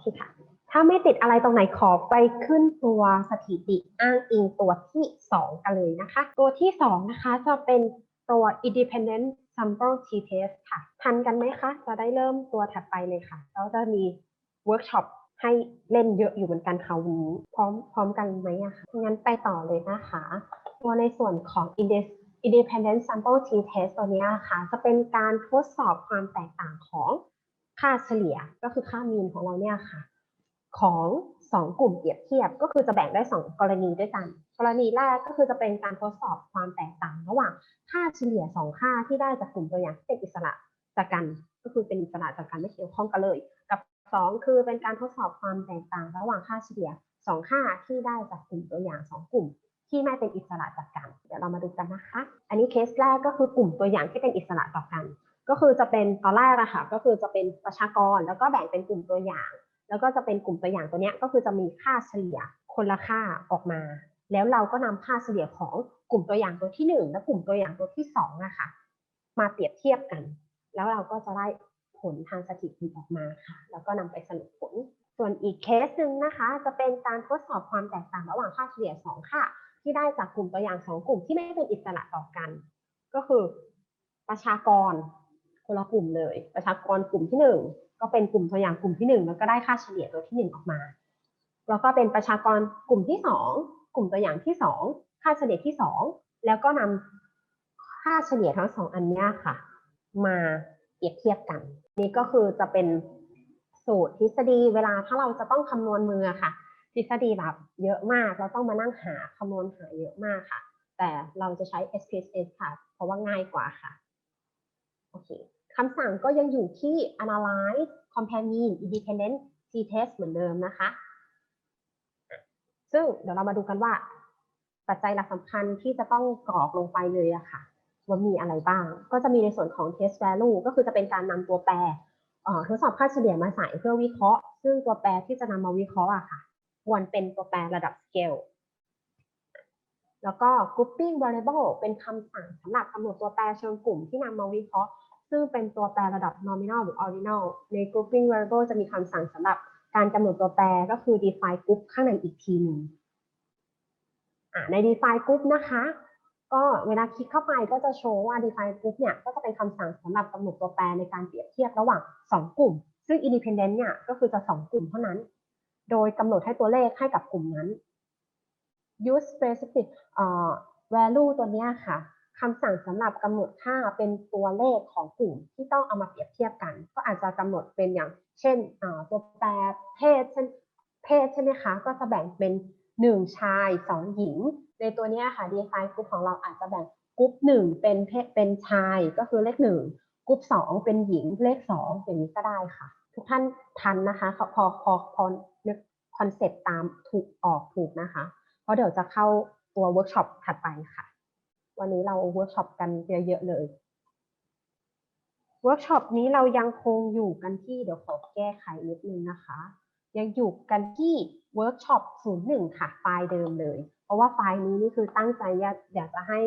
เคค่ะ ถ้าไม่ติดอะไรตรงไหนขอไปขึ้นตัวสถิติอ้างอิงตัวที่ 2 กันเลยนะคะ ตัวที่ 2 นะคะจะเป็นตัว independent sample t-test ค่ะ ทันกันไหมคะ จะได้เริ่มตัวถัดไปเลยค่ะแล้วจะมีเวิร์กช็อปให้เล่นเยอะอยู่เหมือนกันค่ะวันนี้พร้อมพร้อมกันไหมอะคะงั้นไปต่อเลยนะคะ ตัวในส่วนของ independent sample t-test ตัวนี้ยค่ะ จะเป็นการทดสอบความแตกต่างของ ค่าเฉลี่ยก็คือค่ามีนของเราเนี่ยค่ะ ของ 2 กลุ่มเปรียบเทียบ ก็คือจะแบ่งได้ 2 กรณีด้วยกัน กรณีแรกก็คือจะเป็นการทดสอบความแตกต่าง ระหว่างค่าเฉลี่ย 2 ค่าที่ได้จากกลุ่มตัวอย่างที่เป็นอิสระจากกัน ก็คือเป็นอิสระจากกันไม่เกี่ยวข้องกันเลย กับ 2 คือเป็นการทดสอบความแตกต่าง ระหว่างค่าเฉลี่ย 2 ค่าที่ได้จากกลุ่มตัวอย่าง 2 กลุ่มที่ไม่เป็นอิสระจากกัน เดี๋ยวเรามาดูกันนะคะ อันนี้เคสแรกก็คือกลุ่มตัวอย่างที่เป็นอิสระต่อกัน ก็คือจะเป็นตอนแรกอะค่ะก็คือจะเป็นประชากรแล้วก็แบ่งเป็นกลุ่มตัวอย่าง แล้วก็จะเป็นกลุ่มตัวอย่างตัวเนี้ยก็คือจะมีค่าเฉลี่ยคนละค่าออกมา แล้วเราก็นำค่าเฉลี่ยของกลุ่มตัวอย่างตัวที่ 1 และกลุ่มตัวอย่างตัวที่2นะคะมาเปรียบเทียบกัน แล้วเราก็จะได้ผลทางสถิติออกมาค่ะ แล้วก็นำไปสรุปผล ส่วนอีกเคสหนึ่งนะคะ จะเป็นการทดสอบความแตกต่างระหว่างค่าเฉลี่ย2ค่าที่ได้จากกลุ่มตัวอย่าง2กลุ่มที่ไม่เป็นอิสระต่อกัน ก็คือประชากร คนละกลุ่มเลย ประชากรกลุ่มที่ 1 ก็เป็นกลุ่มตัวอย่างกลุ่มที่ 1 แล้วก็ได้ค่าเฉลี่ยตัวที่ 1 ออกมา แล้วก็เป็นประชากรกลุ่มที่ 2 กลุ่มตัวอย่างที่ 2 ค่าเฉลี่ยที่ 2 แล้วก็นำค่าเฉลี่ยทั้งสองอันนี้ค่ะ มาเปรียบเทียบกัน นี่ก็คือจะเป็นสูตรทฤษฎีเวลาถ้าเราจะต้องคำนวณมือค่ะ ทฤษฎีแบบเยอะมากเราต้องมานั่งหาคำนวณหาเยอะมากค่ะ แต่เราจะใช้ SPSS ค่ะ เพราะว่าง่ายกว่าค่ะ โอเค คำสั่งก็ยังอยู่ที่ analyze compare mean independent t-test เหมือนเดิมนะคะ ซึ่งเดี๋ยวเรามาดูกันว่า ปัจจัยหลักสำคัญที่จะต้องกรอกลงไปเลยอะค่ะ ว่ามีอะไรบ้าง ก็จะมีในส่วนของ test value ก็คือจะเป็นการนำตัวแปรเอ่อทดสอบค่าเฉลี่ยมาใส่เพื่อวิเคราะห์ ซึ่งตัวแปรที่จะนำมาวิเคราะห์อะค่ะควรเป็นตัวแปรระดับ scale แล้วก็ grouping variable เป็นคำสั่งสำหรับกำหนดตัวแปรเชิงกลุ่มที่นำมาวิเคราะห์ ซึ่งเป็นตัวแปรระดับ nominal หรือ ordinal ใน grouping variable จะมีคำสั่งสำหรับการกำหนดตัวแปรก็คือ define group ข้างในอีกทีหนึ่งใน define group นะคะ ก็เวลาคลิกเข้าไปก็จะโชว์ว่า define group เนี่ยก็จะเป็นคำสั่งสำหรับกำหนดตัวแปรในการเปรียบเทียบระหว่าง 2 กลุ่ม ซึ่ง independent เนี่ยก็คือจะ 2 กลุ่มเท่านั้น โดยกำหนดให้ตัวเลขให้กับกลุ่มนั้น use specific value ตัวนี้ค่ะ คำสั่งสำหรับกำหนดค่าเป็นตัวเลขของกลุ่มที่ต้องเอามาเปรียบเทียบกัน ก็อาจจะกำหนดเป็นอย่าง เช่นตัวแปรเพศเช่นเพศใช่ไหมคะ ก็จะแบ่งเป็น 1 ชาย 2 หญิง ในตัวนี้ค่ะ define group ของเราอาจจะแบ่งกลุ่มหนึ่งเป็นเพศเป็นชายก็คือเลขหนึ่งกลุ่มสองเป็นหญิงเลขสองอย่างนี้ก็ได้ค่ะ ทุกท่านทันนะคะ พอพอพอพอนึกคอนเซ็ปต์ตามถูกออกถูกนะคะ เพราะเดี๋ยวจะเข้าตัวเวิร์กช็อปถัดไปค่ะ วันนี้เราเวิร์กช็อปกันเยอะๆเลยเวิร์กช็อปนี้เรายังคงอยู่กันที่เดี๋ยวขอแก้ไขนิดนึงนะคะ ยังอยู่กันที่เวิร์กช็อป01 ค่ะ ไฟล์เดิมเลย เพราะว่าไฟล์นี้นี่คือตั้งใจอยากอยากจะให้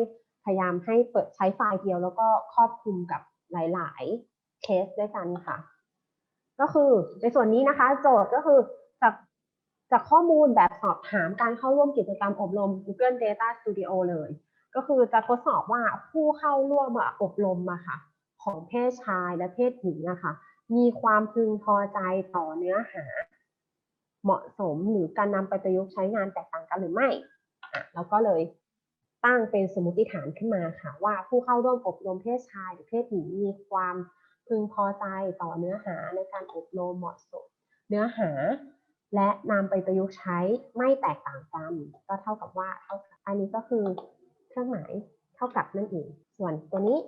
พยายามให้เปิดใช้ไฟล์เดียวแล้วก็ครอบคลุมกับหลายๆเคสด้วยกันค่ะ ก็คือในส่วนนี้นะคะ โจทย์ก็คือจากจากข้อมูลแบบสอบถามการเข้าร่วมกิจกรรมอบรม Google Data Studio เลย ก็คือจะทดสอบว่าผู้เข้าร่วมอบรมอะค่ะ ของเพศชายและเพศหญิงอะค่ะ มีความพึงพอใจต่อเนื้อหา เหมาะสมหรือการนำไปประยุกต์ใช้งานแตกต่างกันหรือไม่อะเราก็เลยตั้งเป็นสมมติฐานขึ้นมาค่ะ ว่าผู้เข้าร่วมอบรมเพศชายหรือเพศหญิงมีความพึงพอใจต่อเนื้อหาในการอบรมเหมาะสม เนื้อหา และนำไปประยุกต์ใช้ไม่แตกต่างกัน ก็เท่ากับว่าเท่าอันนี้ก็คือ เครื่องหมายเท่ากับนั่นเอง ส่วนตัวนี้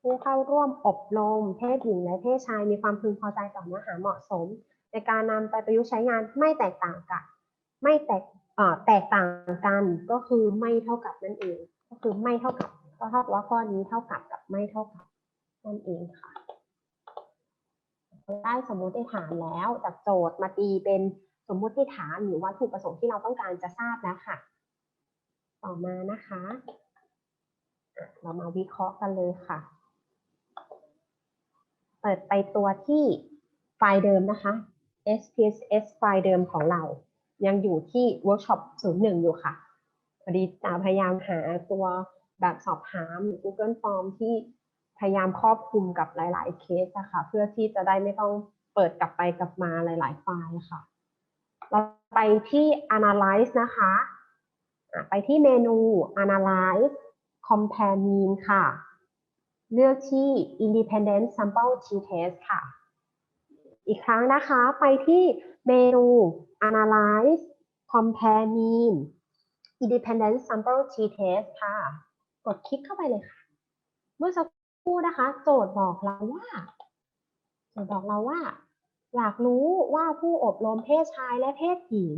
ผู้เข้าร่วมอบรมเพศหญิงและเพศชายมีความพึงพอใจต่อเนื้อหาเหมาะสม ในการนำไปประยุกต์ใช้งานไม่แตกต่างกันไม่แตกแตกต่างกันก็คือไม่เท่ากับนั่นเอง ก็คือไม่เท่ากับก็เท่ากับว่าข้อนี้เท่ากับกับไม่เท่ากับนั่นเองค่ะได้สมมุติฐานแล้วจากโจทย์มาตีเป็นสมมุติฐานหรือวัตถุประสงค์ที่เราต้องการจะทราบแล้วค่ะ ต่อมานะคะอะเรามาวิเคราะห์กันเลยค่ะ เปิดไปตัวที่ไฟล์เดิมนะคะ SPSS ไฟล์เดิมของเรา ยังอยู่ที่ Workshop 01 อยู่ค่ะพอดีตาพยายามหาตัวแบบสอบถามหรือ Google Form ที่พยายามครอบคลุมกับหลาย ๆ เคสอะค่ะเพื่อที่จะได้ไม่ต้องเปิดกลับไปกลับมาหลาย ๆ ไฟล์ค่ะ เราไปที่ Analyze นะคะอะ ไปที่เมนู Analyze Compare Mean ค่ะ เลือกที่ Independent Sample T-Test ค่ะ อีกครั้งนะคะไปที่เมนู Analyze Compare Mean Independent Sample T-Test ค่ะ กดคลิกเข้าไปเลยค่ะ เมื่อสักครู่นะคะ โจทย์บอกเราว่าโจทย์บอกเราว่า อยากรู้ว่าผู้อบรมเพศชายและเพศหญิง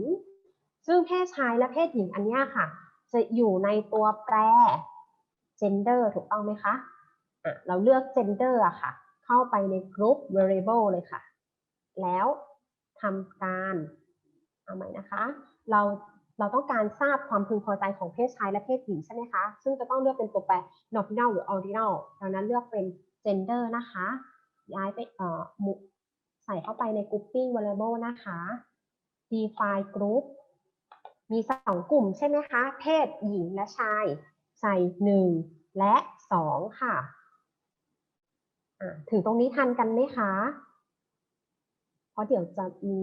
ซึ่งเพศชายและเพศหญิงอันนี้ค่ะ จะอยู่ในตัวแปร gender ถูกต้องไหมคะอะเราเลือก gender อะค่ะ เข้าไปใน group variable เลยค่ะ แล้วทำการเอาใหม่นะคะ เราเราต้องการทราบความพึงพอใจของเพศชายและเพศหญิงใช่ไหมคะ ซึ่งจะต้องเลือกเป็นตัวแปร nominal หรือ ordinal ดังนั้นเลือกเป็น gender นะคะ ย้ายไปเอ่อใส่เข้าไปใน grouping variable นะคะ define group มีสองกลุ่มใช่ไหมคะ เพศหญิงและชาย ใส่หนึ่งและสองค่ะะถึงตรงนี้ทันกันไหมคะ เพราะเดี๋ยวจะมี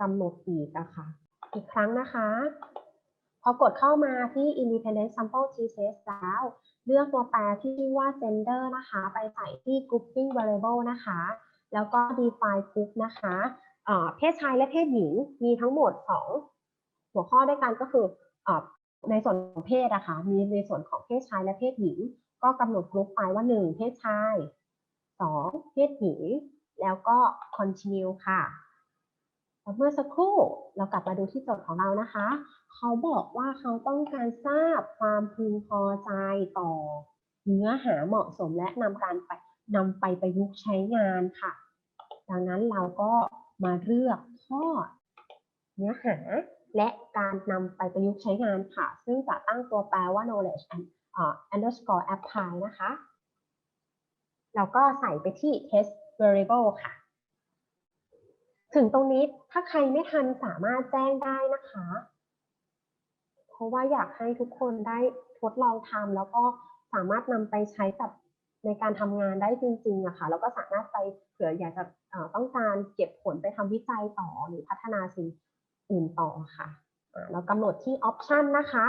กำหนดอีกอะค่ะ อีกครั้งนะคะ พอกดเข้ามาที่ independent sample t test แล้ว เลือกตัวแปรที่ชื่อว่า gender นะคะ ไปใส่ที่ grouping variable นะคะ แล้วก็ define group นะคะเอ่อเพศชายและเพศหญิงมีทั้งหมด 2 หัวข้อด้วยกันก็คือในส่วนของเพศอะคะมีในส่วนของเพศชายและเพศหญิง ก็กำหนดกลุ่มไปว่า 1 เพศชาย 2 เพศหญิง แล้วก็ continue ค่ะแล้วเมื่อสักครู่เรากลับมาดูที่โจทย์ของเรานะคะ เขาบอกว่าเขาต้องการทราบความพึงพอใจต่อ เนื้อหาเหมาะสมและนำการไปนำไปประยุกต์ใช้งานค่ะ ดังนั้นเราก็มาเลือกข้อเนื้อหา และการนำไปประยุกต์ใช้งานค่ะ ซึ่งจะตั้งตัวแปลว่า knowledge and underscore apply นะคะเราก็ใส่ไปที่ test variable ค่ะ ถึงตรงนี้ถ้าใครไม่ทันสามารถแจ้งได้นะคะ เพราะว่าอยากให้ทุกคนได้ทดลองทำแล้วก็สามารถนำไปใช้กับในการทำงานได้จริงๆอะค่ะแล้วก็สามารถไปเผื่ออยากจะต้องการเก็บผลไปทำวิจัยต่อหรือพัฒนาสิ่ง อื่นต่อค่ะอ่าเรากำหนดที่ option นะคะ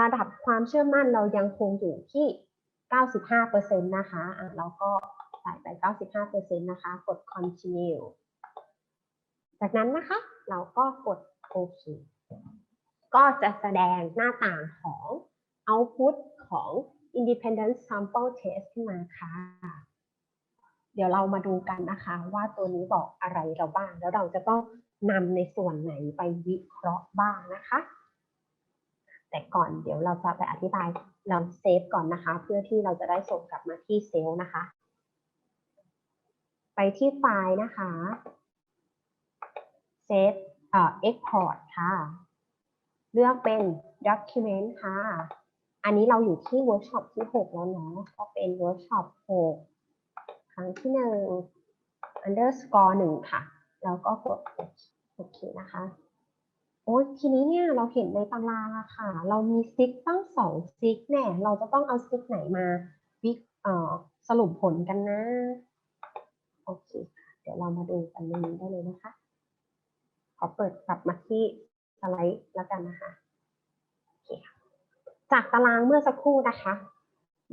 ระดับความเชื่อมั่นเรายังคงอยู่ที่ 95%นะคะอะเราก็ใส่ไป 95%นะคะ กด continue จากนั้นนะคะ เราก็กดโอเคก็จะแสดงหน้าต่างของ output ของ independent sample test ขึ้นมาค่ะ เดี๋ยวเรามาดูกันนะคะว่าตัวนี้บอกอะไรเราบ้าง แล้วเราจะต้อง นำในส่วนไหนไปวิเคราะห์บ้างนะคะ แต่ก่อนเดี๋ยวเราจะไปอธิบายเราเซฟก่อนนะคะ เพื่อที่เราจะได้ส่งกลับมาที่เซลล์นะคะ ไปที่ไฟล์นะคะเซฟเอ่อ export ค่ะ เลือกเป็น document ค่ะ อันนี้เราอยู่ที่ workshop ที่ 6 แล้วเนาะก็เป็น workshop 6ครั้งที่ 1 underscore 1 ค่ะ แล้วก็กดโอเค โอเคนะคะโอ้ยทีนี้เนี่ยเราเห็นในตารางอะค่ะ เรามีซิกตั้งสองซิกแน่เราจะต้องเอาซิกไหนมาวิเอ่อสรุปผลกันนะ โอเค เดี๋ยวเรามาดูกันในนี้ได้เลยนะคะ ขอเปิดกลับมาที่สไลด์แล้วกันนะคะโอเคค่ะจากตารางเมื่อสักครู่นะคะ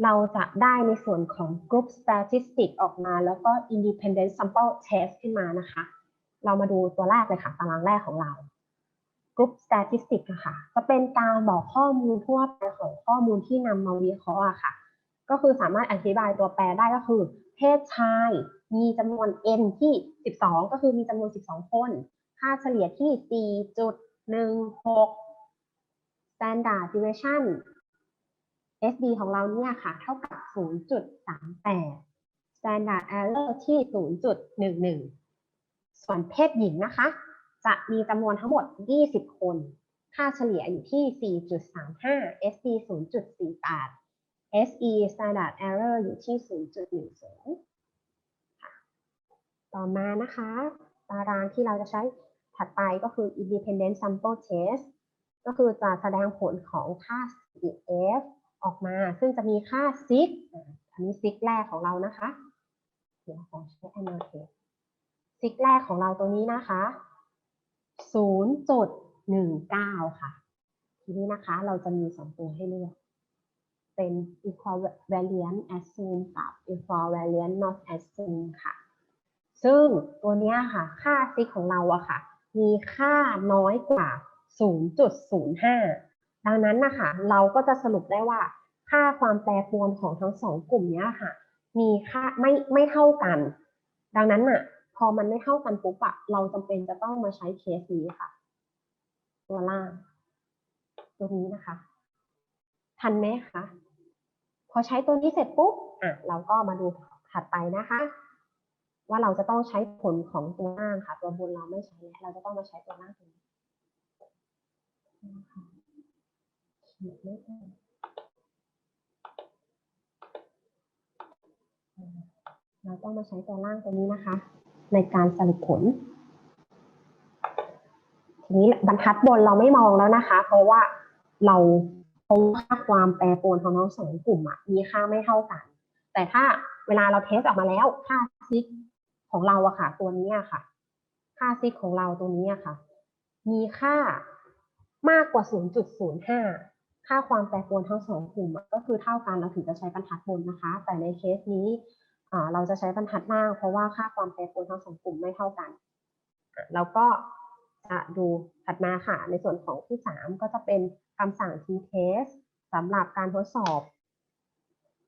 เราจะได้ในส่วนของ group statistic ออกมา แล้วก็ independent sample test ขึ้นมานะคะ เรามาดูตัวแรกเลยค่ะ ตารางแรกของเรา group statistic อะค่ะ จะเป็นการบอกข้อมูลทั่วไปของข้อมูลที่นำมาวิเคราะห์ค่ะ ก็คือสามารถอธิบายตัวแปรได้ก็คือ เพศชาย มีจำนวน n ที่ 12 ก็คือมีจำนวน 12 คน ค่าเฉลี่ยที่ 4.16 standard deviation SD ของเราเนี่ยค่ะ เท่ากับ 0.38 standard error ที่ 0.11 ส่วนเพศหญิงนะคะ จะมีจำนวนทั้งหมด 20 คน ค่าเฉลี่ยอยู่ที่ 4.35 SD 0.48 SE standard error อยู่ที่ 0.10 ต่อมานะคะ ตารางที่เราจะใช้ถัดไปก็คือ independent sample test ก็คือจะแสดงผลของค่า CF ออกมาซึ่งจะมีค่า sig อันนี้ sig แรกของเรานะคะ เดี๋ยวขอใช้ annotate sig แรกของเราตัวนี้นะคะ 0.19 ค่ะ ทีนี้นะคะเราจะมีสองตัวให้เลือก เป็น equivalent assume กับ equivalent not assume ค่ะ ซึ่งตัวนี้ค่ะ ค่า sig ของเราอะค่ะ มีค่าน้อยกว่า 0.05 ดังนั้นนะคะเราก็จะสรุปได้ว่า ค่าความแปรปรวนของทั้งสองกลุ่มนี้ค่ะ มีค่าไม่ไม่เท่ากัน ดังนั้นน่ะ พอมันไม่เท่ากันปุ๊บอะเราจำเป็นจะต้องมาใช้เคสนี้ค่ะ ตัวล่าง ตัวนี้นะคะ ทันไหมคะพอใช้ตัวนี้เสร็จปุ๊บอะเราก็มาดูถัดไปนะคะ ว่าเราจะต้องใช้ผลของตัวล่างค่ะ ตัวบนเราไม่ใช้แล้วเราจะต้องมาใช้ตัวล่างตัวนี้นะคะขีดไม่ได้อ่าเราต้องมาใช้ตัวล่างตัวนี้นะคะ ในการสรุปผล ทีนี้บรรทัดบนเราไม่มองแล้วนะคะ เพราะว่าเราพบค่าความแปรปรวนของทั้งสองกลุ่มอะมีค่าไม่เท่ากัน แต่ถ้าเวลาเราเทสออกมาแล้วค่าซิกของเราอะค่ะ ตัวนี้อะค่ะ ค่าซิกของเราตัวนี้อะค่ะ มีค่ามากกว่า 0.05 ค่าความแปรปรวนทั้งสองกลุ่มก็คือเท่ากันเราถึงจะใช้บรรทัดบนนะคะ แต่ในเคสนี้ เราจะใช้บรรทัดล่าง เพราะว่าค่าความแปรปรวนทั้งสองกลุ่มไม่เท่ากันอะแล้วก็จะดูถัดมาค่ะ ในส่วนของที่ 3 ก็จะเป็นคำสั่ง t-test สำหรับการทดสอบ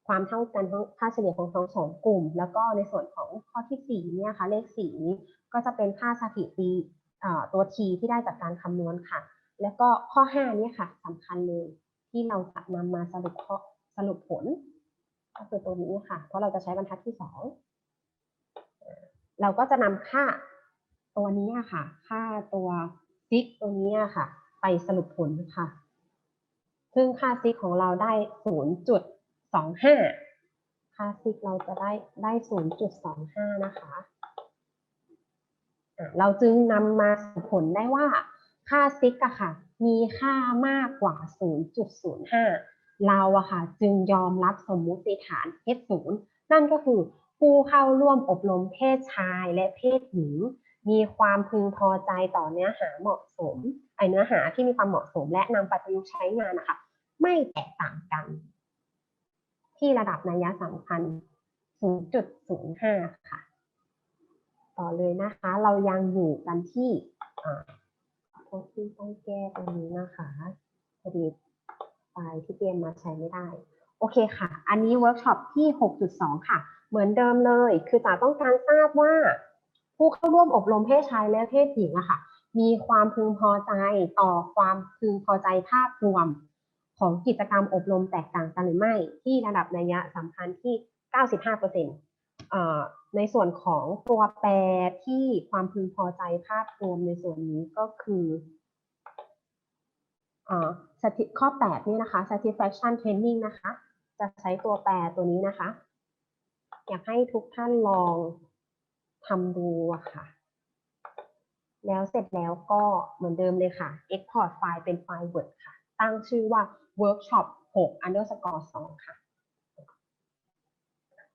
ความเท่ากันของค่าเฉลี่ยของทั้งสองกลุ่ม แล้วก็ในส่วนของข้อที่4เนี่ยค่ะเลข4นี้ก็จะเป็นค่าสถิติเอ่อตัว t ที่ได้จากการคำนวณค่ะ แล้วก็ข้อ5เนี่ยค่ะสำคัญเลยที่เราจะนำมาสรุปข้อสรุปผล ก็คือตัวนี้ค่ะ เพราะเราจะใช้บรรทัดที่2เราก็จะนำค่าตัวนี้ค่ะ ค่าตัวซิกตัวนี้ค่ะ ไปสรุปผลค่ะ ซึ่งค่าซิกของเราได้0.25ค่าซิกเราจะได้ได้0.25นะคะอะเราจึงนำมาสรุปผลได้ว่าค่าซิกอะค่ะ มีค่ามากกว่า 0.05 เราอะค่ะจึงยอมรับสมมุติฐาน H0 นั่นก็คือผู้เข้าร่วมอบรมเพศชายและเพศหญิง มีความพึงพอใจต่อเนื้อหาเหมาะสมไอเนื้อหาที่มีความเหมาะสม และนำปประยุกต์ใช้งานนะคะไม่แตกต่างกัน ที่ระดับนัยสำคัญ 0.05 ค่ะ ต่อเลยนะคะ เรายังอยู่กันที่อ่าขอโทษที่ต้องแก้ตรงนี้นะคะพอดี ไฟล์ที่เตรียมมาใช้ไม่ได้ โอเคค่ะ อันนี้เวิร์กช็อปที่ 6.2 ค่ะ เหมือนเดิมเลย คือจ๋าต้องการทราบว่า ผู้เข้าร่วมอบรมเพศชายและเพศหญิงอะค่ะ มีความพึงพอใจต่อความพึงพอใจภาพรวม ของกิจกรรมอบรมแตกต่างกันหรือไม่ ที่ระดับนัยยะสำคัญที่ 95%เอ่อในส่วนของตัวแปรที่ความพึงพอใจภาพรวมในส่วนนี้ก็คือ ข้อ 8 นี่นะคะ satisfaction training นะคะ จะใช้ตัวแปรตัวนี้นะคะ อยากให้ทุกท่านลองทำดูอะค่ะ แล้วเสร็จแล้วก็เหมือนเดิมเลยค่ะ export ไฟล์เป็นไฟล์ Word ค่ะ ตั้งชื่อว่า workshop 6 underscore 2ค่ะ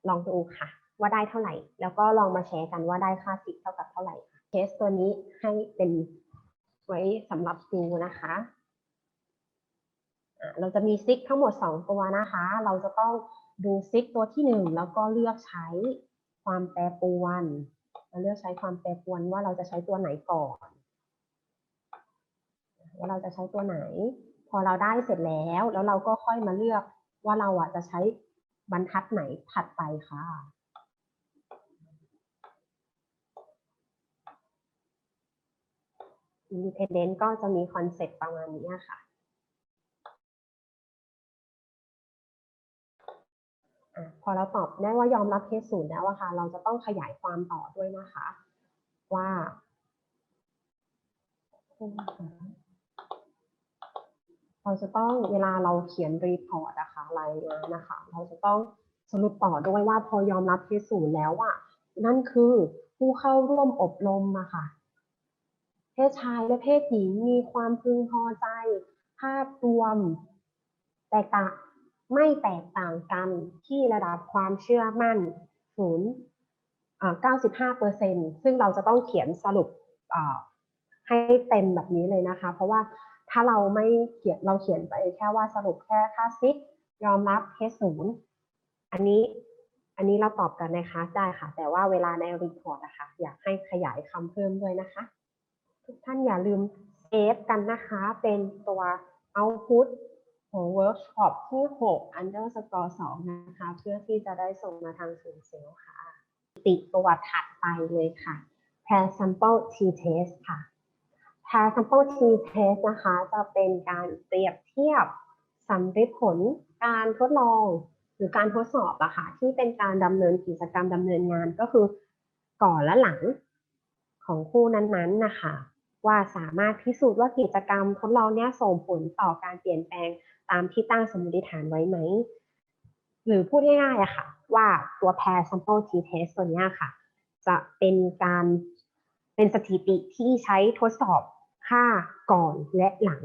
ลองดูค่ะ ว่าได้เท่าไหร่ แล้วก็ลองมาแชร์กันว่าได้ค่าสิบเท่ากับเท่าไหร่เคสตัวนี้ให้เป็นไว้สำหรับดูนะคะ เราจะมีซิกทั้งหมด 2 ตัวนะคะ เราจะต้องดูซิกตัวที่ 1 แล้วก็เลือกใช้ความแปรปรวนเราเลือกใช้ความแปรปรวนว่าเราจะใช้ตัวไหนก่อน ว่าเราจะใช้ตัวไหน พอเราได้เสร็จแล้ว แล้วเราก็ค่อยมาเลือกว่าเราอะจะใช้บรรทัดไหนถัดไปค่ะ Independent ก็จะมีคอนเซ็ปต์ประมาณนี้ค่ะ พอเราตอบได้ว่ายอมรับเคสศูนย์แล้วอะค่ะ เราจะต้องขยายความต่อด้วยนะคะ ว่าเราจะต้องเวลาเราเขียนรีพอร์ตนะคะรายงานนะคะ เราจะต้องสรุปต่อด้วยว่าพอยอมรับเคสศูนย์แล้วอะนั่นคือผู้เข้าร่วมอบรมอะค่ะ เพศชายและเพศหญิงมีความพึงพอใจ ภาพรวมแตกต่าง ไม่แตกต่างกันที่ระดับความเชื่อมั่นศูนย์95เปอร์เซ็นซึ่งเราจะต้องเขียนสรุปให้เต็มแบบนี้เลยนะคะ เพราะว่าถ้าเราไม่เขียนเราเขียนไปแค่ว่าสรุปแค่ค่าซิกยอมรับเคสศูนย์อันนี้อันนี้เราตอบกันในคลาสได้ค่ะ แต่ว่าเวลาในรีพอร์ตนะคะ อยากให้ขยายคำเพิ่มด้วยนะคะ ทุกท่านอย่าลืมเซฟกันนะคะ เป็นตัว output ของ workshop ที่6 underscore 2นะคะ เพื่อที่จะได้ส่งมาทางศูนย์เซลล์ค่ะ ติดตัวถัดไปเลยค่ะ pair sample t test ค่ะ pair sample t test นะคะจะเป็นการเปรียบเทียบสำริดผลการทดลองหรือการทดสอบอะค่ะที่เป็นการดำเนินกิจกรรมดำเนินงานก็คือก่อนและหลังของคู่นั้นๆนะคะว่าสามารถพิสูจน์ว่ากิจกรรมทดลองเนี้ยส่งผลต่อการเปลี่ยนแปลง ตามที่ตั้งสมมติฐานไว้ไหม หรือพูดง่ายๆอะค่ะ ว่าตัว pair sample t test ตัวนี้ค่ะ จะเป็นการเป็นสถิติที่ใช้ทดสอบค่าก่อนและหลัง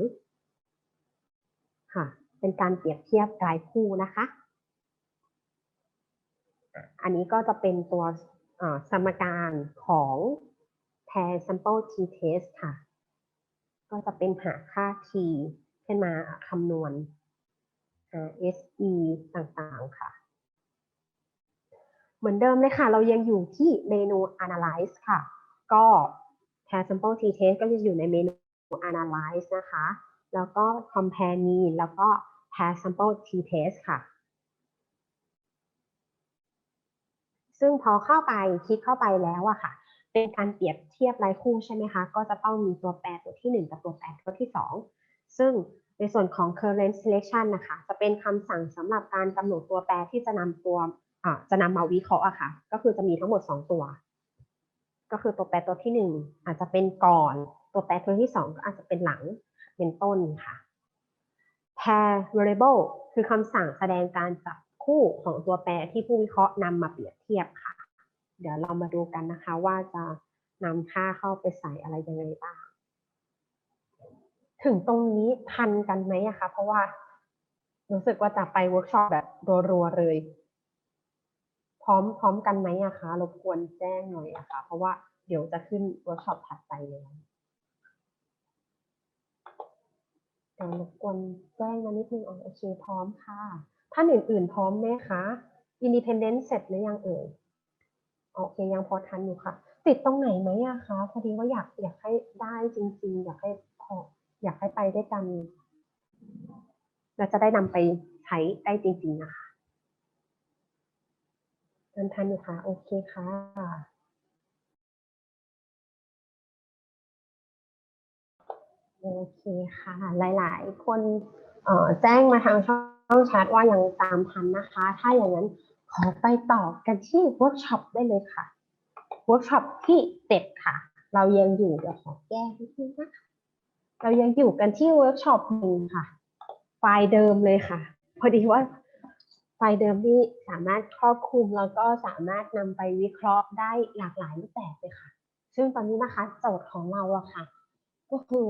ค่ะ เป็นการเปรียบเทียบรายคู่นะคะ อันนี้ก็จะเป็นตัวสมการของ pair sample t test ค่ะ ก็จะเป็นหาค่า t ขึ้นมาคำนวณ SE ต่างๆ ค่ะ เหมือนเดิมเลยค่ะ เรายังอยู่ที่เมนู analyze ค่ะ ก็ pair sample t test ก็จะอยู่ในเมนู analyze นะคะ แล้วก็ compare mean แล้วก็ pair sample t test ค่ะ ซึ่งพอเข้าไปคลิกเข้าไปแล้วอะค่ะเป็นการเปรียบเทียบรายคู่ใช่ไหมคะ ก็จะต้องมีตัวแปรตัวที่ 1 กับตัวแปรตัวที่ 2 ซึ่งในส่วนของ current selection นะคะ จะเป็นคำสั่งสำหรับการกำหนดตัวแปรที่จะนำตัวจะนำมาวิเคราะห์อะค่ะ ก็คือจะมีทั้งหมด 2 ตัว ก็คือตัวแปรตัวที่ 1 อาจจะเป็นก่อน ตัวแปรตัวที่ 2 ก็อาจจะเป็นหลัง เป็นต้นค่ะ pair variable คือคำสั่งแสดงการจับคู่ของตัวแปรที่ผู้วิเคราะห์นำมาเปรียบเทียบค่ะ เดี๋ยวเรามาดูกันนะคะว่าจะนำค่าเข้าไปใส่อะไรยังไงบ้าง ถึงตรงนี้ทันกันไหมอะคะ เพราะว่า รู้สึกว่าจะไปเวิร์กช็อปแบบรัวๆเลย พร้อมพร้อมกันไหมอะคะรบกวนแจ้งหน่อยอะคะเพราะว่าเดี๋ยวจะขึ้นเวิร์กช็อปถัดไปเลยเดี๋ยวรบกวนแจ้งมานิดนึงอ๋อโอเคพร้อมค่ะ ท่านอื่น ๆ พร้อมไหมคะ Independent เสร็จหรือยังเอ่ยโอเคยังพอทันอยู่ค่ะ ติดตรงไหนไหมอะคะพอดีว่าอยากอยากให้ได้จริง ๆ อยากให้พอ อยากให้ไปด้วยกันเราจะได้นำไปใช้ได้จริงๆนะคะทันทันอยู่ค่ะ โอเคค่ะโอเคค่ะ หลาย ๆ คนแจ้งมาทางช่องแชทว่ายังตามทันนะคะ ถ้าอย่างนั้นขอไปต่อกันที่เวิร์กช็อปได้เลยค่ะ เวิร์กช็อปที่เจ็ดค่ะ เรายังอยู่เดี๋ยวขอแก้นิดนึงนะคะ เรายังอยู่กันที่เวิร์กช็อปหนึ่งค่ะ ไฟล์เดิมเลยค่ะ พอดีว่าไฟล์เดิมที่สามารถครอบคลุมแล้วก็สามารถนำไปวิเคราะห์ได้หลากหลายรูปแบบเลยค่ะ ซึ่งตอนนี้นะคะโจทย์ของเราอะค่ะ ก็คือ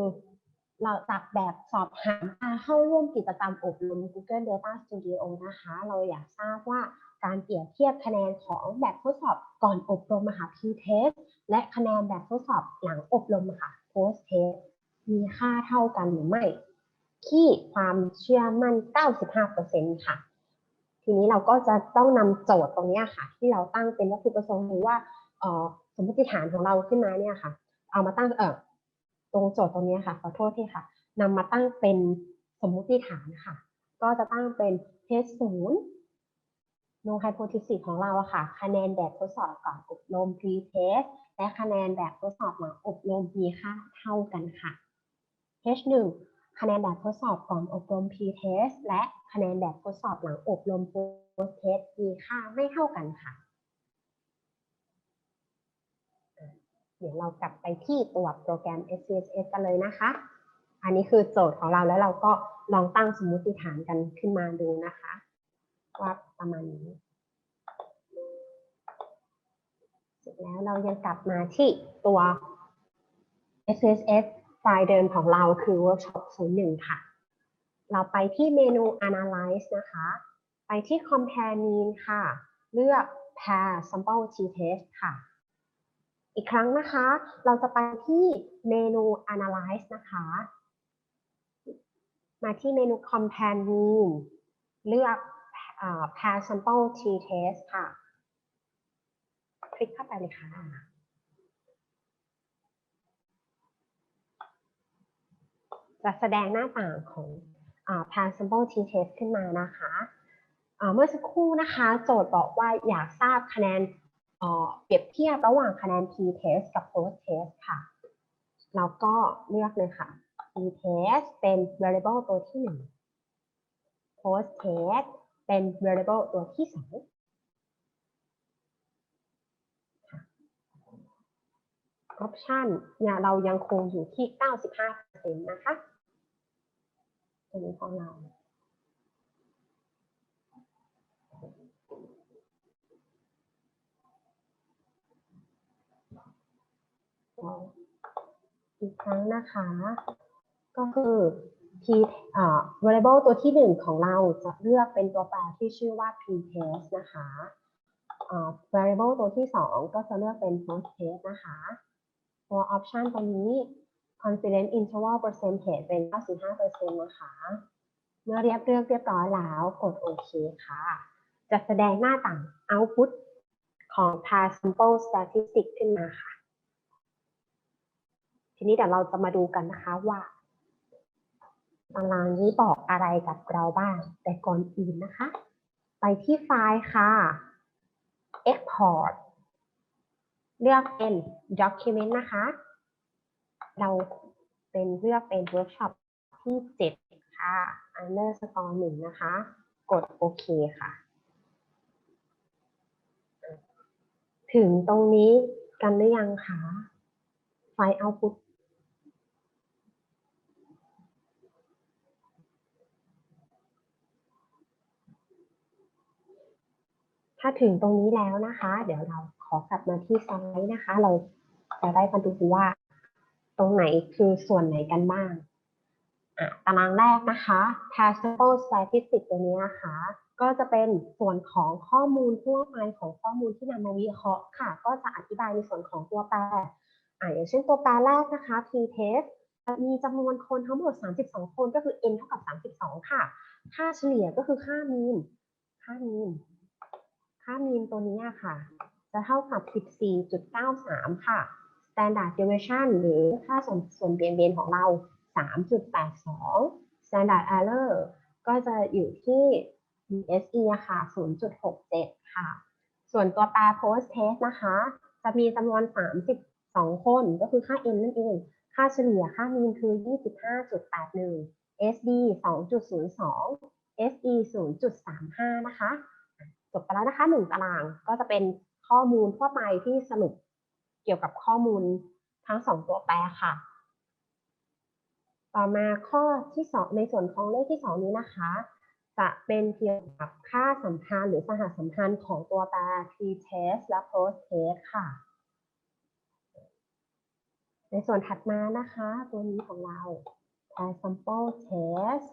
เราจากแบบสอบถามาเข้าร่วมกิจกรรมอบรม Google Data Studio นะคะ เราอยากทราบว่าการเปรียบเทียบคะแนนของแบบทดสอบก่อนอบรมมหา P-test และคะแนนแบบทดสอบหลังอบรมมหา Post-test มีค่าเท่ากันหรือไม่ ที่ความเชื่อมั่น 95%ค่ะ ทีนี้เราก็จะต้องนำโจทย์ตรงนี้ค่ะ ที่เราตั้งเป็นวัตถุประสงค์หรือว่าสมมติฐานของเราขึ้นมาเนี่ยค่ะ เอามาตั้งเออตรงโจทย์ตรงนี้ค่ะ ขอโทษที่ค่ะนำมาตั้งเป็นสมมติฐานค่ะ ก็จะตั้งเป็นเทสศูนย์ no hypothesis ของเราอะค่ะ คะแนนแบบทดสอบก่อนอบรม pre test และคะแนนแบบทดสอบหลังอบรมมีค่าเท่ากันค่ะ H1 คะแนนแบบทดสอบก่อนอบรม pre test และคะแนนแบบทดสอบหลังอบรม post test มีค่าไม่เท่ากันค่ะ เดี๋ยวเรากลับไปที่ตัวโปรแกรม SPSS กันเลยนะคะ อันนี้คือโจทย์ของเราแล้วเราก็ลองตั้งสมมติฐานกันขึ้นมาดูนะคะ ว่าประมาณนี้เสร็จแล้วเรายังกลับมาที่ตัว SPSS ไฟล์เดิมของเราคือ Workshop 01 ค่ะ เราไปที่เมนู Analyze นะคะ ไปที่ Compare Mean ค่ะ เลือก Pair Sample T-Test ค่ะ อีกครั้งนะคะ เราจะไปที่เมนู Analyze นะคะ มาที่เมนู Compare Mean เลือก Pair Sample T-Test ค่ะ คลิกเข้าไปเลยค่ะ จะแสดงหน้าต่างของอ่า Pair Sample T-Test ขึ้นมานะคะเมื่อสักครู่นะคะโจทย์บอกว่าอยากทราบคะแนนเอ่อเปรียบเทียบระหว่างคะแนน P-Test กับ Post-Test ค่ะ เราก็เลือกเลยค่ะ P-Test เป็น variable ตัวที่ 1 Post-Test เป็น variable ตัวที่2 option เนี่ยเรายังคงอยู่ที่ 95%นะคะ ตัวนี้ของเราอีกครั้งนะคะ ก็คือ p อ variable ตัวที่หนึ่งของเราจะเลือกเป็นตัวแปรที่ชื่อว่า p test นะคะ variable ตัวที่สองก็จะเลือกเป็น post test นะคะ ตัว option ตัวนี้ confidence interval percentage เป็น 95%นะคะ เมื่อเรียบเลือกเรียบร้อยแล้วกดโอเคค่ะ จะแสดงหน้าต่าง output ของ PAR sample statistic ขึ้นมาค่ะ ทีนี้เดี๋ยวเราจะมาดูกันนะคะว่าตารางนี้บอกอะไรกับเราบ้าง แต่ก่อนอื่นนะคะ ไปที่ไฟล์ค่ะ export เลือกเป็น document นะคะ เราเป็นเลือกเป็น workshop ที่ 7 ค่ะ underscore หนึ่งนะคะ กดโอเคค่ะ ถึงตรงนี้กันหรือยังคะไฟล์ output ถ้าถึงตรงนี้แล้วนะคะ เดี๋ยวเราขอกลับมาที่สไลด์นะคะ เราจะได้มาดูว่า รงไหนคือส่วนไหนกันบ้างอะตารางแรกนะคะ Partial Statistic ตัวนี้นะคะ ก็จะเป็นส่วนของข้อมูลทั่วไปของข้อมูลที่นำมาวิเคราะห์ค่ะ ก็จะอธิบายในส่วนของตัวแปรอะอย่างเช่นตัวแปรแรกนะคะ P-test มีจำนวนคนทั้งหมด 32 คนก็คือ n เท่ากับ 32 ค่ะ ค่าเฉลี่ยก็คือค่ามีน ค่ามีน ค่ามีนตัวนี้อะค่ะ จะเท่ากับ 14.93 ค่ะ standard deviation หรือค่าส่วนส่วนเบี่ยงเบนของเรา 3.82 standard error ก็จะอยู่ที่ DSE ค่ะ 0.67 ค่ะ ส่วนตัวแปร post test นะคะ จะมีจำนวน 32 คนก็คือค่า n นั่นเอง ค่าเฉลี่ยค่ามีนคือ 25.81 SD 2.02 SE 0.35 นะคะ จบไปแล้วนะคะหนึ่งตารางก็จะเป็นข้อมูลทั่วไปที่สรุป เกี่ยวกับข้อมูลทั้งสองตัวแปรค่ะ ต่อมาข้อที่สองในส่วนของเลขที่สองนี้นะคะ จะเป็นเกี่ยวกับค่าสัมพันธ์หรือสหสัมพันธ์ของตัวแปร t-test และ post-test ค่ะ ในส่วนถัดมานะคะ ตัวนี้ของเรา sample test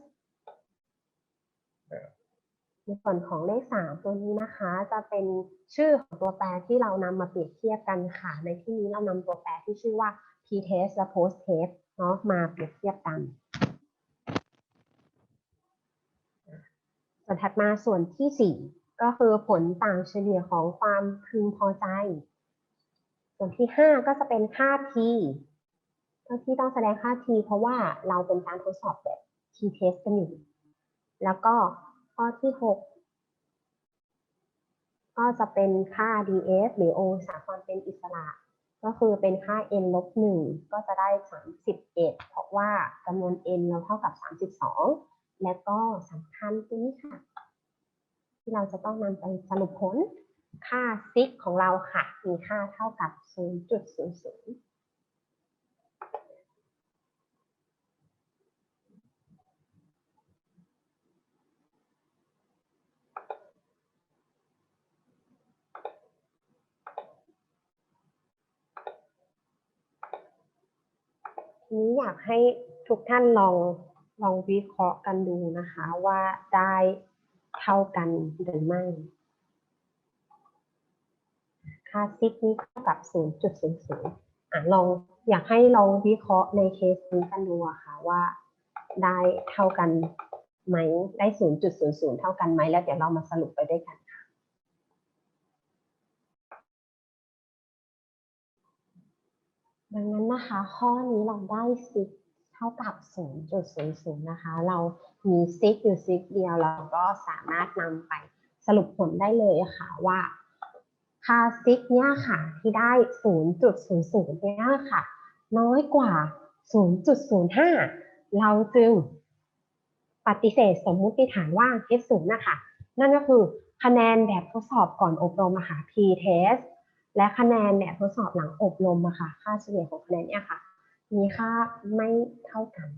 ในส่วนของเลข 3 ตัวนี้นะคะ จะเป็นชื่อของตัวแปรที่เรานำมาเปรียบเทียบกันค่ะ ในที่นี้เรานำตัวแปรที่ชื่อว่า p-test และ post-test เนาะมาเปรียบเทียบกัน ส่วนถัดมาส่วนที่ 4 ก็คือผลต่างเฉลี่ยของความพึงพอใจ ส่วนที่ 5 ก็จะเป็นค่า t ที่ต้องแสดงค่า t เพราะว่าเราเป็นการทดสอบแบบ t-test กันอยู่ แล้วก็ ข้อที่6ก็จะเป็นค่า ds หรือองศาความเป็นอิสระ ก็คือเป็นค่า n ลบ1ก็จะได้ 31 เพราะว่าจำนวน n เราเท่ากับ 32 และก็สำคัญตัวนี้ค่ะ ที่เราจะต้องนำไปสรุปผล ค่าซิกของเราค่ะ มีค่าเท่ากับ 0.00 นี้อยากให้ทุกท่านลองลองวิเคราะห์กันดูนะคะว่าได้เท่ากันหรือไม่ ค่าซิกนี้เท่ากับ 0.00อะลองอยากให้ลองวิเคราะห์ในเคสนี้กันดูอะค่ะว่าได้เท่ากันไหมได้ 0.00 เท่ากันไหมแล้วเดี๋ยวเรามาสรุปไปด้วยกัน ดังนั้นนะคะ ข้อนี้เราได้ซิกเท่ากับ 0.00 นะคะ เรามีซิกอยู่ซิกเดียวเราก็สามารถนำไปสรุปผลได้เลยค่ะว่าค่าซิกเนี่ยค่ะที่ได้ 0.00 เนี่ยค่ะ น้อยกว่า 0.05 เราจึงปฏิเสธสมมุติฐานว่า F0 นะคะ นั่นก็คือคะแนนแบบทดสอบก่อนอบรมอะค่ะ P-test และคะแนนแบบทดสอบหลังอบรมอะค่ะ ค่าเฉลี่ยของคะแนนเนี่ยค่ะ มีค่าไม่เท่ากัน